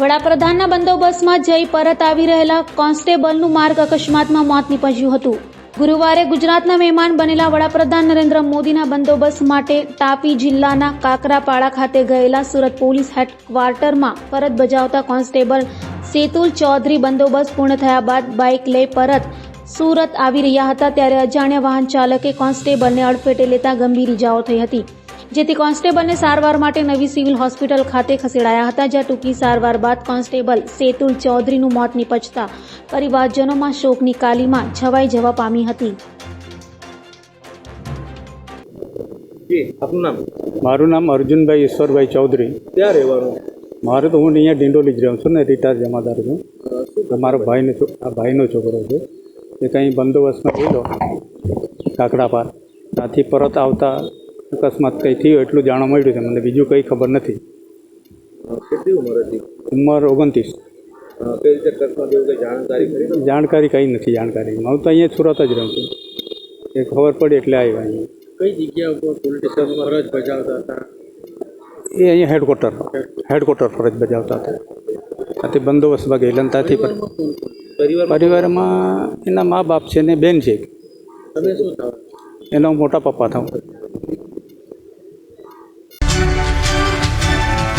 વડાપ્રધાનના બંદોબસ્તમાં જઈ પરત આવી રહેલા કોન્સ્ટેબલનું માર્ગ અકસ્માતમાં મોત નીપજ્યું હતું. ગુરુવારે ગુજરાતના મહેમાન બનેલા વડાપ્રધાન નરેન્દ્ર મોદીના બંદોબસ્ત માટે તાપી જિલ્લાના કાકરાપાડા ખાતે ગયેલા સુરત પોલીસ હેડક્વાર્ટરમાં ફરજ બજાવતા કોન્સ્ટેબલ સેતુલ ચૌધરી બંદોબસ્ત પૂર્ણ થયા બાદ બાઇક લઈ પરત સુરત આવી રહ્યા હતા, ત્યારે અજાણ્યા વાહન ચાલકે કોન્સ્ટેબલને અડફેટે લેતા ગંભીર ઇજાઓ થઈ હતી. જેથી કોન્સ્ટેબલને સારવાર માટે નવી સિવિલ હોસ્પિટલ ખાતે ખસેડાયા હતા જ્યાં ટૂંકી સારવાર બાદ કોન્સ્ટેબલ સેતુલ ચૌધરીનું મોત નીપજતા પરિવારજનોમાં શોકની કાલીમાં છવાઈ જવા પામી હતી. આપનું નામ? મારું નામ અર્જુનભાઈ ઈશ્વરભાઈ ચૌધરી. ક્યાં રહેવાનું? મારે તો હું અહીંયા ડિંડોલી જ રહું છું ને રિટાયર જમાદાર છું. મારો ભાઈનો આ ભાઈનો છોકરો છે. એ કંઈ બંદોબસ્તમાં ગયેલો કાકડા પાર. ત્યાંથી પરત આવતા અકસ્માત કંઈ થયું એટલું જાણવા મળ્યું છે. મને બીજું કંઈ ખબર નથી. કેટલી ઉંમર હતી? ઉંમર ઓગણત્રીસ. જાણકારી જાણકારી કંઈ નથી જાણકારી હું તો અહીંયા સુરત જ રહું છું. એ ખબર પડી એટલે આવ્યા અહીંયા. કઈ જગ્યા ઉપર પોલીસ ફરજ બજાવતા હતા? એ અહીંયા હેડક્વાર્ટર હેડક્વાર્ટર ફરજ બજાવતા હતા. ત્યાંથી બંદોબસ્ત ભાગે લંતાથી પણ પરિવારમાં એના મા બાપ છે ને બેન છે તમે શું થાવ? એનો મોટા પપ્પા થાઉં.